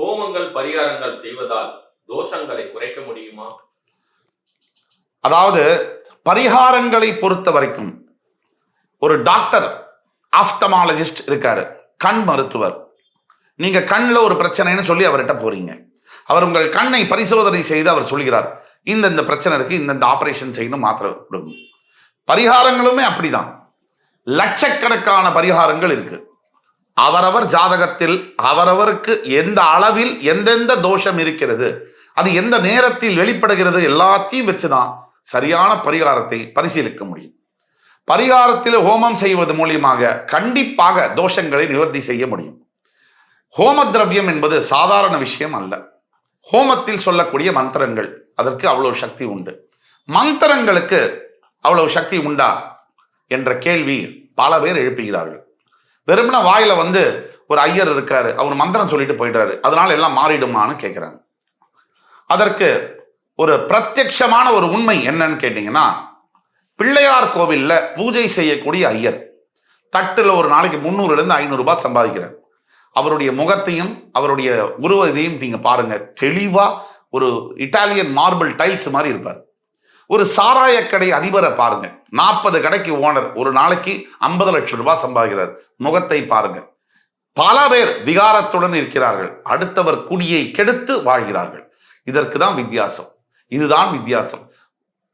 ஹோமங்கள் பரிகாரங்கள் செய்வதால் தோஷங்களை குறைக்க முடியுமா? அதாவது பரிகாரங்களை பொறுத்த வரைக்கும் ஒரு டாக்டர் ஆப்தமாலஜிஸ்ட் இருக்காரு கண் மருத்துவர். நீங்க கண்ணில் ஒரு பிரச்சனைன்னு சொல்லி அவர்கிட்ட போறீங்க. அவர் உங்கள் கண்ணை பரிசோதனை செய்து அவர் சொல்கிறார் இந்தந்த பிரச்சனை இருக்கு இந்தந்த ஆபரேஷன் செய்யணும் மாத்திரை கொடுக்கும் பரிகாரங்களுமே அப்படிதான். லட்சக்கணக்கான பரிகாரங்கள் இருக்கு. அவரவர் ஜாதகத்தில் அவரவருக்கு எந்த அளவில் எந்தெந்த தோஷம் இருக்கிறது அது எந்த நேரத்தில் வெளிப்படுகிறது எல்லாத்தையும் வச்சுதான் சரியான பரிகாரத்தை பரிசீலிக்க முடியும். பரிகாரத்தில் ஹோமம் செய்வது மூலியமாக கண்டிப்பாக தோஷங்களை நிவர்த்தி செய்ய முடியும். ஹோம திரவியம் என்பது சாதாரண விஷயம் அல்ல. ஹோமத்தில் சொல்லக்கூடிய மந்திரங்கள் அதற்கு அவ்வளவு சக்தி உண்டு. மந்திரங்களுக்கு அவ்வளவு சக்தி உண்டா? என்ற கேள்வி பல பேர் எழுப்புகிறார்கள். வெறுமன வாயில வந்து ஒரு ஐயர் இருக்காரு அவர் மந்திரம் சொல்லிட்டு போயிட்டாரு அதனால எல்லாம் மாறிடுமான்னு கேட்குறாங்க அதற்கு ஒரு பிரத்யட்சமான ஒரு உண்மை என்னன்னு கேட்டீங்கன்னா பிள்ளையார் கோவில்ல பூஜை செய்யக்கூடிய ஐயர் தட்டுல ஒரு நாளைக்கு முந்நூறுலேருந்து ஐநூறு ரூபாய் சம்பாதிக்கிறார். அவருடைய முகத்தையும் அவருடைய உருவத்தையும் நீங்க பாருங்க தெளிவா ஒரு இட்டாலியன் மார்பிள் டைல்ஸ் மாதிரி இருப்பார். ஒரு சாராய கடை அதிபரை பாருங்க. நாற்பது கடைக்கு ஓனர் ஒரு நாளைக்கு ஐம்பது லட்சம் ரூபாய் சம்பாதிக்கிறார். முகத்தை பாருங்க. பல பேர் விகாரத்துடன் இருக்கிறார்கள். அடுத்தவர் குடியை கெடுத்து வாழ்கிறார்கள். இதற்கு தான் வித்தியாசம். இதுதான் வித்தியாசம்.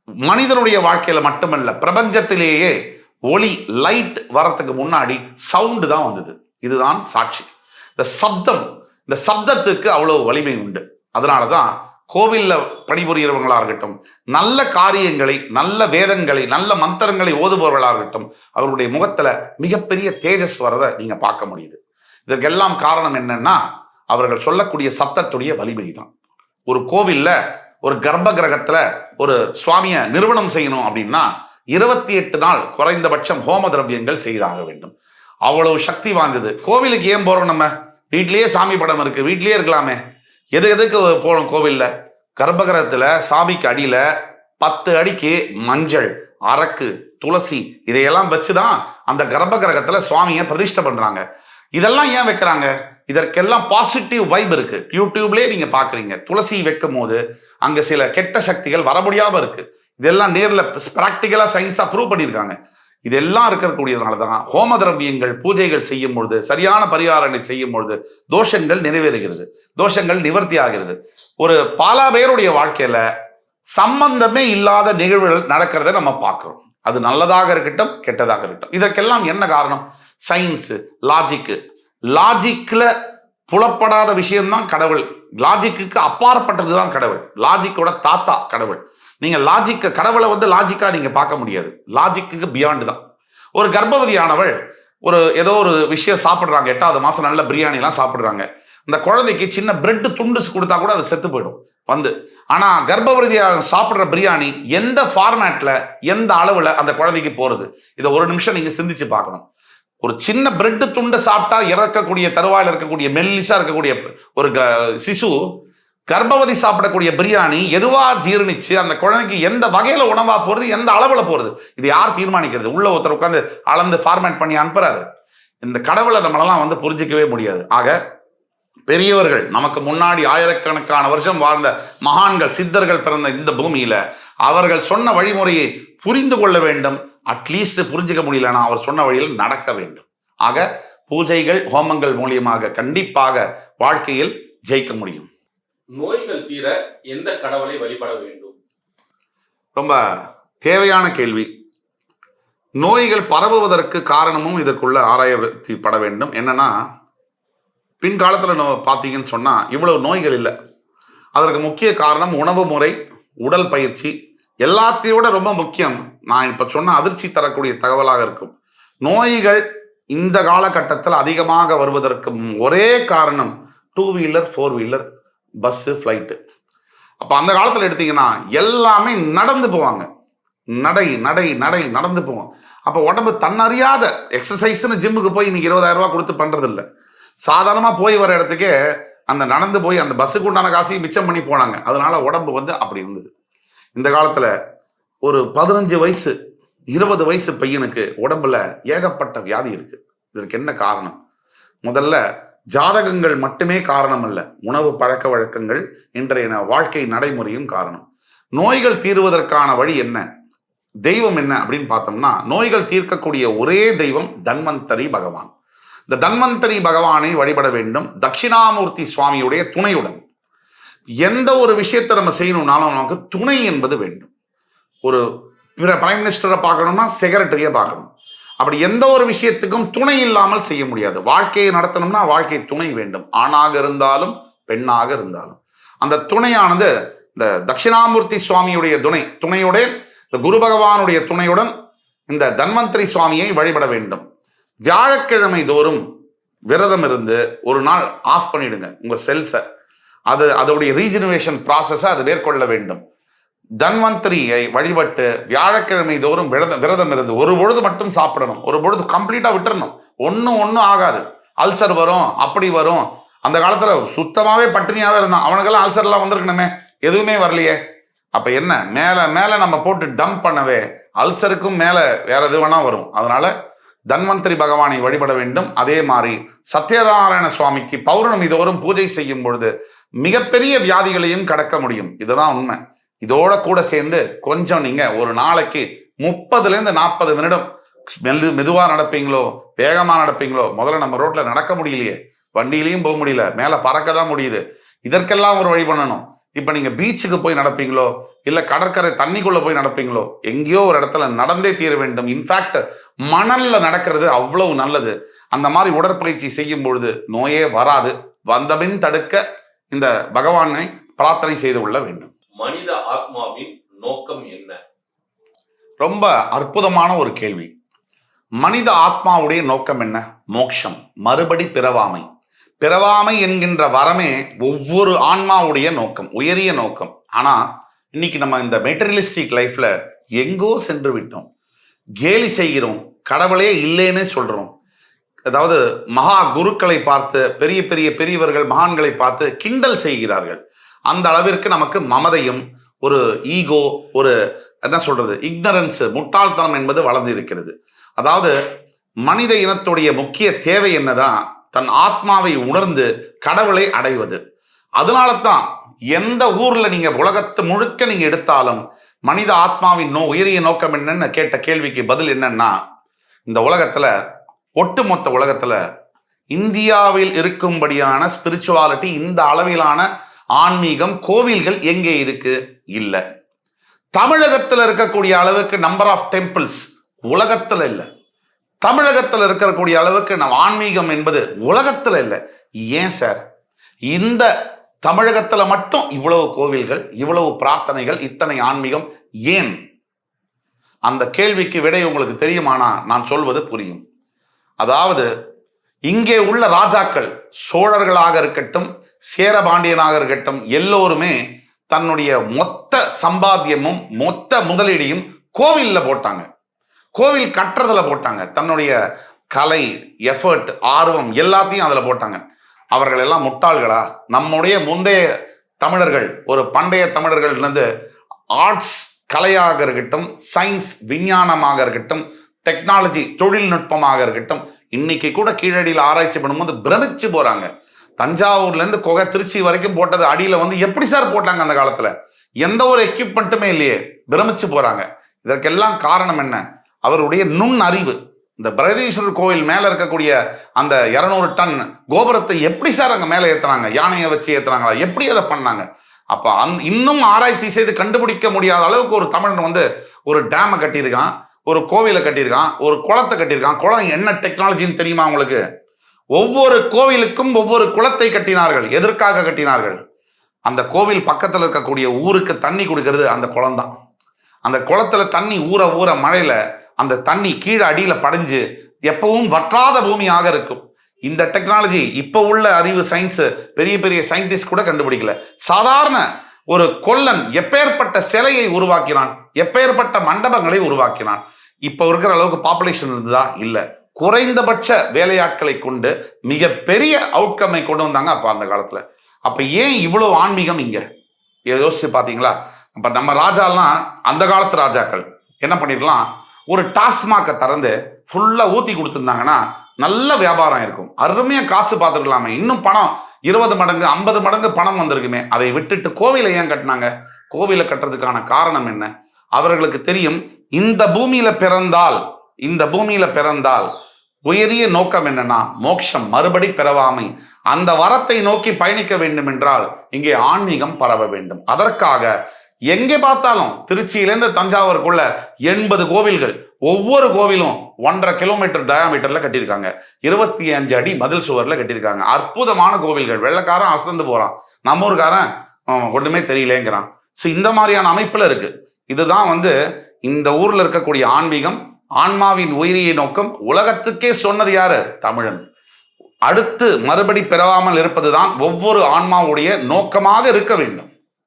மனிதனுடைய வாழ்க்கையில மட்டுமல்ல பிரபஞ்சத்திலேயே ஒளி லைட் வரத்துக்கு முன்னாடி சவுண்டு தான் வந்தது. இதுதான் சாட்சி. இந்த சப்தம் இந்த சப்தத்துக்கு அவ்வளவு வலிமை உண்டு. அதனால தான் கோவில்ல பணிபுரியறவங்களா இருக்கட்டும் நல்ல காரியங்களை நல்ல வேதங்களை நல்ல மந்திரங்களை ஓதுபவர்களாக இருக்கட்டும் அவருடைய முகத்துல மிகப்பெரிய தேஜஸ் வரதை நீங்கள் பார்க்க முடியுது. இதற்கெல்லாம் காரணம் என்னன்னா அவர்கள் சொல்லக்கூடிய சப்தத்துடைய வலிமை தான் ஒரு கோவில்ல ஒரு கர்ப்ப கிரகத்தில் ஒரு சுவாமியை நிறுவனம் செய்யணும் அப்படின்னா இருபத்தி எட்டு நாள் குறைந்தபட்சம் ஹோம திரவியங்கள் செய்தாக வேண்டும். அவ்வளவு சக்தி வாங்குது கோவிலுக்கு ஏன் போகிறோம் நம்ம? வீட்லேயே சாமி படம் இருக்கு வீட்லேயே இருக்கலாமே. எது எதுக்கு போகணும் கோவில்ல? கர்ப்பகிரகத்துல சாமிக்கு அடியில பத்து அடிக்கு மஞ்சள் அரக்கு துளசி இதையெல்லாம் வச்சுதான் அந்த கர்ப்பகிரகத்துல சுவாமியை பிரதிஷ்டை பண்றாங்க. இதெல்லாம் ஏன் வைக்கிறாங்க? இதற்கெல்லாம் பாசிட்டிவ் வைப் இருக்கு. யூடியூப்லேயே நீங்க பாக்குறீங்க. துளசி வைக்கும் போது அங்க சில கெட்ட சக்திகள் வர முடியாம இருக்கு. இதெல்லாம் நேரில் ப்ராக்டிக்கலாக சயின்ஸாக ப்ரூவ் பண்ணியிருக்காங்க. இதெல்லாம் இருக்கக்கூடியதுனால தான் ஹோம திரவியங்கள் பூஜைகள் செய்யும் பொழுது சரியான பரிகாரங்களை செய்யும் பொழுது தோஷங்கள் நிறைவேறுகிறது. தோஷங்கள் நிவர்த்தி ஆகிறது. ஒரு பல பேருடைய வாழ்க்கையில சம்பந்தமே இல்லாத நிகழ்வுகள் நடக்கிறத நம்ம பார்க்கிறோம். அது நல்லதாக இருக்கட்டும் கெட்டதாக இருக்கட்டும். இதற்கெல்லாம் என்ன காரணம்? சயின்ஸு லாஜிக்கு லாஜிக்கில் புலப்படாத விஷயம்தான் கடவுள். லாஜிக்கு அப்பாற்பட்டது தான் கடவுள். லாஜிக்கோட தாத்தா கடவுள். நீங்க லாஜிக்க கடவுளை வந்து லாஜிக்கா நீங்க பார்க்க முடியாது. லாஜிக்கு பியாண்டு தான். ஒரு கர்ப்பவதியானவள் ஒரு ஏதோ ஒரு விஷயம் சாப்பிட்றாங்க எட்டாவது மாசம் நல்ல பிரியாணி எல்லாம் சாப்பிடுறாங்க. இந்த குழந்தைக்கு சின்ன பிரெட் துண்டு கொடுத்தா கூட அது செத்து போயிடும். வந்து. ஆனால் கர்ப்பவதியாக சாப்பிட்ற பிரியாணி எந்த ஃபார்மேட்டில் எந்த அளவில் அந்த குழந்தைக்கு போகிறது இதை ஒரு நிமிஷம் நீங்கள் சிந்திச்சு பார்க்கணும். ஒரு சின்ன பிரெட் துண்டை சாப்பிட்டா இறக்கக்கூடிய தருவாயில் இருக்கக்கூடிய மெல்லிசாக இருக்கக்கூடிய ஒரு க- சிசு கர்ப்பவதி சாப்பிடக்கூடிய பிரியாணி எதுவா ஜீரணிச்சு அந்த குழந்தைக்கு எந்த வகையில உணவா போறது எந்த அளவுல போறது இது யார் தீர்மானிக்கிறது? உள்ள ஒருத்தர் உட்காந்து அளந்து ஃபார்மேட் பண்ணி அனுப்புறாரு. இந்த கடவுளை நம்மளெல்லாம் வந்து புரிஞ்சிக்கவே முடியாது. ஆக பெரியவர்கள் நமக்கு முன்னாடி ஆயிரக்கணக்கான வருஷம் வாழ்ந்த மகான்கள் சித்தர்கள் பிறந்த இந்த பூமியில அவர்கள் சொன்ன வழிமுறையை புரிந்து கொள்ள வேண்டும். அட்லீஸ்ட் புரிஞ்சுக்க முடியலன்னா அவர் சொன்ன வழியில் நடக்க வேண்டும். ஆக பூஜைகள் ஹோமங்கள் மூலியமாக கண்டிப்பாக வாழ்க்கையில் ஜெயிக்க முடியும். நோய்கள் தீர எந்த கடவுளை வழிபட வேண்டும்? ரொம்ப தேவையான கேள்வி. நோய்கள் பரவுவதற்கு காரணமும் இதற்குள்ள ஆராயப்பட வேண்டும். என்னன்னா பின்காலத்தில் நோ பார்த்தீங்கன்னு சொன்னால் இவ்வளவு நோய்கள் இல்லை. அதற்கு முக்கிய காரணம் உணவு முறை உடல் பயிற்சி எல்லாத்தையோட ரொம்ப முக்கியம். நான் இப்போ சொன்ன அதிர்ச்சி தரக்கூடிய தகவலாக இருக்கும். நோய்கள் இந்த காலகட்டத்தில் அதிகமாக வருவதற்கு ஒரே காரணம் two wheeler four wheeler bus flight அப்போ அந்த காலத்தில் எடுத்தீங்கன்னா எல்லாமே நடந்து போவாங்க. நடை நடை நடை நடந்து போவோம் அப்போ உடம்பு தன்னறியாத எக்ஸசைஸ்னு ஜிம்முக்கு போய் இன்னைக்கு இருபதாயிரம் ரூபா கொடுத்து பண்ணுறதில்ல சாதாரணமாக போய் வர இடத்துக்கே அந்த நடந்து போய் அந்த பஸ்ஸுக்கு உண்டான காசையும் மிச்சம் பண்ணி போனாங்க. அதனால உடம்பு வந்து அப்படி இருந்தது. இந்த காலத்தில் ஒரு பதினஞ்சு வயசு இருபது வயசு பையனுக்கு உடம்புல ஏகப்பட்ட வியாதி இருக்கு. இதற்கு என்ன காரணம்? முதல்ல ஜாதகங்கள் மட்டுமே காரணம் அல்ல உணவு பழக்க வழக்கங்கள் இன்றைய வாழ்க்கை நடைமுறையும் காரணம். நோய்கள் தீர்வதற்கான வழி என்ன? தெய்வம் என்ன அப்படின்னு பார்த்தோம்னா நோய்கள் தீர்க்கக்கூடிய ஒரே தெய்வம் தன்வந்தரி பகவான். இந்த தன்வந்தரி பகவானை வழிபட வேண்டும் தட்சிணாமூர்த்தி சுவாமியுடைய துணையுடன். எந்த ஒரு விஷயத்தை நம்ம செய்யணும்னாலும் நமக்கு துணை என்பது வேண்டும். ஒரு பிற பிரைம் மினிஸ்டரை பார்க்கணும்னா செக்ரட்டரியை பார்க்கணும். அப்படி எந்த ஒரு விஷயத்துக்கும் துணை இல்லாமல் செய்ய முடியாது. வாழ்க்கையை நடத்தணும்னா வாழ்க்கை துணை வேண்டும். ஆணாக இருந்தாலும் பெண்ணாக இருந்தாலும். அந்த துணையானது இந்த தட்சிணாமூர்த்தி சுவாமியுடைய துணை துணையுடன் இந்த குரு பகவானுடைய துணையுடன் இந்த தன்வந்திரி சுவாமியை வழிபட வேண்டும். வியாழக்கிழமை தோறும் விரதம் இருந்து ஒரு நாள் ஆஃப் பண்ணிடுங்க. உங்க செல்ஸை. அது அதோடைய ரீஜெனரேஷன் ப்ராசஸை அது மேற்கொள்ள வேண்டும். தன்வந்திரியை வழிபட்டு வியாழக்கிழமை தோறும் விரதம் விரதம் இருந்து ஒரு பொழுது மட்டும் சாப்பிடணும். ஒரு பொழுது கம்ப்ளீட்டாக விட்டுறணும். ஒன்றும் ஒன்றும் ஆகாது. அல்சர் வரும் அப்படி வரும். அந்த காலத்தில் சுத்தமாகவே பட்டினியாகவே இருந்தான். அவனுக்கெல்லாம் அல்சர்லாம் வந்திருக்கணுமே. எதுவுமே வரலையே. அப்போ என்ன? மேலே மேலே நம்ம போட்டு டம்ப் பண்ணவே அல்சருக்கும் மேலே வேற எது வேணால் வரும். அதனால தன்வந்திரி பகவானை வழிபட வேண்டும். அதே மாதிரி சத்யநாராயண சுவாமிக்கு பௌர்ணமி தோறும் பூஜை செய்யும் பொழுது மிகப்பெரிய வியாதிகளையும் கடக்க முடியும். இதுதான் உண்மை. இதோட கூட சேர்ந்து கொஞ்சம் நீங்க ஒரு நாளைக்கு முப்பதுல இருந்து நாற்பது நிமிடம் மெது மெதுவா நடப்பீங்களோ வேகமா நடப்பீங்களோ முதல்ல நம்ம ரோட்ல நடக்க முடியலையே. வண்டியிலையும் போக முடியல. மேல பறக்க தான் முடியுது. இதற்கெல்லாம் ஒரு வழி பண்ணணும். இப்ப நீங்க பீச்சுக்கு போய் நடப்பீங்களோ இல்ல கடற்கரை தண்ணிக்குள்ள போய் நடப்பீங்களோ எங்கேயோ ஒரு இடத்துல நடந்தே தீர வேண்டும். இன்ஃபேக்ட் மணல்ல நடக்கிறது அவ்வளவு நல்லது. அந்த மாதிரி உடற்பயிற்சி செய்யும் பொழுது நோயே வராது. வந்தபின் தடுக்க இந்த பகவானை பிரார்த்தனை செய்து கொள்ள வேண்டும். மனித ஆத்மாவின் நோக்கம் என்ன? ரொம்ப அற்புதமான ஒரு கேள்வி. மனித ஆத்மாவுடைய நோக்கம் என்ன? மோட்சம் மறுபடி பிறவாமை. பிறவாமை என்கின்ற வரமே ஒவ்வொரு ஆன்மாவுடைய நோக்கம் உயரிய நோக்கம். ஆனா இன்னைக்கு நம்ம இந்த மெட்டீரியலிஸ்டிக் லைஃப்ல எங்கோ சென்று விட்டோம். கேலி செய்கிறோம். கடவுளே இல்லைன்னு சொல்றோம். அதாவது மகா குருக்களை பார்த்து பெரிய பெரிய பெரியவர்கள் மகான்களை பார்த்து கிண்டல் செய்கிறார்கள். அந்த அளவிற்கு நமக்கு மமதையும் ஒரு ஈகோ ஒரு என்ன சொல்றது இக்னரன்ஸ் முட்டாள்தனம் என்பது வளர்ந்து இருக்கிறது. அதாவது மனித இனத்துடைய முக்கிய தேவை என்னதான் தன் ஆத்மாவை உணர்ந்து கடவுளை அடைவது. அதனால தான் எந்த ஊர்ல நீங்க உலகத்து முழுக்க நீங்க எடுத்தாலும் மனித ஆத்மாவின் நோ உயரிய நோக்கம் என்னன்னு கேட்ட கேள்விக்கு பதில் என்னன்னா இந்த உலகத்துல ஒட்டுமொத்த உலகத்துல இந்தியாவில் இருக்கும்படியான ஸ்பிரிச்சுவாலிட்டி இந்த அளவிலான ஆன்மீகம் கோவில்கள் எங்கே இருக்கு? இல்ல. தமிழகத்தில் இருக்கக்கூடிய அளவுக்கு நம்பர் ஆஃப் டெம்பிள்ஸ் உலகத்தில் இல்லை. தமிழகத்தில் இருக்கக்கூடிய அளவுக்கு நம் ஆன்மீகம் என்பது உலகத்தில் இல்லை. ஏன் சார்? இந்த தமிழகத்தில் மட்டும் இவ்வளவு கோவில்கள் இவ்வளவு பிரார்த்தனைகள் இத்தனை ஆன்மீகம் ஏன்? அந்த கேள்விக்கு விடை உங்களுக்கு தெரியுமானா? நான் சொல்வது புரியும். அதாவது இங்கே உள்ள ராஜாக்கள் சோழர்களாக இருக்கட்டும் சேரபாண்டியனாக இருக்கட்டும் எல்லோருமே தன்னுடைய மொத்த சம்பாத்தியமும் மொத்த முதலீடையும் கோவிலில் போட்டாங்க. கோவில் கட்டுறதுல போட்டாங்க. தன்னுடைய கலை எஃபர்ட் ஆர்வம் எல்லாத்தையும் அதில் போட்டாங்க. அவர்கள் எல்லாம் முட்டாள்களா? நம்முடைய முந்தைய தமிழர்கள் ஒரு பண்டைய தமிழர்கள்லேருந்து ஆர்ட்ஸ் கலையாக இருக்கட்டும் சயின்ஸ் விஞ்ஞானமாக இருக்கட்டும் டெக்னாலஜி தொழில்நுட்பமாக இருக்கட்டும் இன்னைக்கு கூட கீழடியில் ஆராய்ச்சி பண்ணும்போது பிரமிச்சு போறாங்க. தஞ்சாவூர்லேருந்து குகை திருச்சி வரைக்கும் போட்டது அடியில் வந்து எப்படி சார் போட்டாங்க அந்த காலத்தில்? எந்த ஒரு எக்யூப்மெண்ட்டுமே இல்லையே. பிரமிச்சு போகிறாங்க இதற்கெல்லாம் காரணம் என்ன? அவருடைய நுண் அறிவு. இந்த பிரகதீஸ்வரர் கோவில் மேலே இருக்கக்கூடிய அந்த இரநூறு டன் கோபுரத்தை எப்படி சார் அங்கே மேலே ஏற்றுனாங்க யானையை வச்சு ஏற்றுனாங்களா எப்படி அதை பண்ணாங்க? அப்போ அந் இன்னும் ஆராய்ச்சி செய்து கண்டுபிடிக்க முடியாத அளவுக்கு ஒரு தமிழன் வந்து ஒரு டேமை கட்டியிருக்கான் ஒரு கோவிலை கட்டியிருக்கான் ஒரு குளத்தை கட்டியிருக்கான். குளம் என்ன டெக்னாலஜின்னு தெரியுமா உங்களுக்கு? ஒவ்வொரு கோவிலுக்கும் ஒவ்வொரு குளத்தை கட்டினார்கள். எதற்காக கட்டினார்கள்? அந்த கோவில் பக்கத்தில் இருக்கக்கூடிய ஊருக்கு தண்ணி கொடுக்கறது அந்த குளம் தான் அந்த குளத்துல தண்ணி ஊற ஊற மழையில அந்த தண்ணி கீழே அடியில் படைஞ்சு எப்பவும் வற்றாத பூமியாக இருக்கும். இந்த டெக்னாலஜி இப்போ உள்ள அறிவு சயின்ஸ் பெரிய பெரிய சயின்டிஸ்ட் கூட கண்டுபிடிக்கல. சாதாரண ஒரு கொல்லன் எப்பேற்பட்ட சிலையை உருவாக்கினான்? எப்பேற்பட்ட மண்டபங்களை உருவாக்கினான்? இப்போ இருக்கிற அளவுக்கு பாப்புலேஷன் இருந்ததா? இல்லை. குறைந்தபட்ச வேலையாட்களை கொண்டு மிகப்பெரிய அவுட்கம்மை கொண்டு வந்தாங்க அப்போ அந்த காலத்தில். அப்போ ஏன் இவ்வளோ ஆன்மீகம் இங்கே? யோசிச்சு பார்த்தீங்களா அப்போ நம்ம ராஜாலாம் அந்த காலத்து ராஜாக்கள் என்ன பண்ணிருக்கலாம்? ஒரு டாஸ்மாக்கை திறந்து ஃபுல்லாக ஊற்றி கொடுத்துருந்தாங்கன்னா நல்ல வியாபாரம் இருக்கும். அருமையாக காசு பார்த்துருக்கலாமே இன்னும் பணம் இருபது மடங்கு ஐம்பது மடங்கு பணம் வந்திருக்குமே. அதை விட்டுட்டு கோவிலை ஏன் கட்டினாங்க? கோவிலை கட்டுறதுக்கான காரணம் என்ன? அவர்களுக்கு தெரியும் இந்த பூமியில பிறந்தால் இந்த பூமியில பிறந்தால் உயரிய நோக்கம் என்னன்னா மோட்சம் மறுபடி பிறவாமை. அந்த வரத்தை நோக்கி பயணிக்க வேண்டும் என்றால் இங்கே ஆன்மீகம் பரவ வேண்டும். அதற்காக எங்கே பார்த்தாலும் திருச்சியிலேருந்து தஞ்சாவூருக்குள்ள எண்பது கோவில்கள் ஒவ்வொரு கோவிலும் ஒன்றரை கிலோமீட்டர் டயாமீட்டர்ல கட்டியிருக்காங்க. இருபத்தி அஞ்சு அடி மதில் சுவர்ல கட்டியிருக்காங்க. அற்புதமான கோவில்கள். வெள்ளைக்காரன் அசந்து போறான். நம்ம ஊருக்காரன் ஒண்ணுமே தெரியலேங்கிறான். ஸோ இந்த மாதிரியான அமைப்புல இருக்கு. இதுதான் வந்து இந்த ஊர்ல இருக்கக்கூடிய ஆன்மீகம் ஆன்மாவின் உயிரிய நோக்கம் உலகத்துக்கே சொன்னது யாரு? தமிழன். அடுத்து மறுபடி பிறவாமல் இருப்பதுதான் ஒவ்வொரு ஆன்மாவுடைய நோக்கமாக இருக்க வேண்டும்.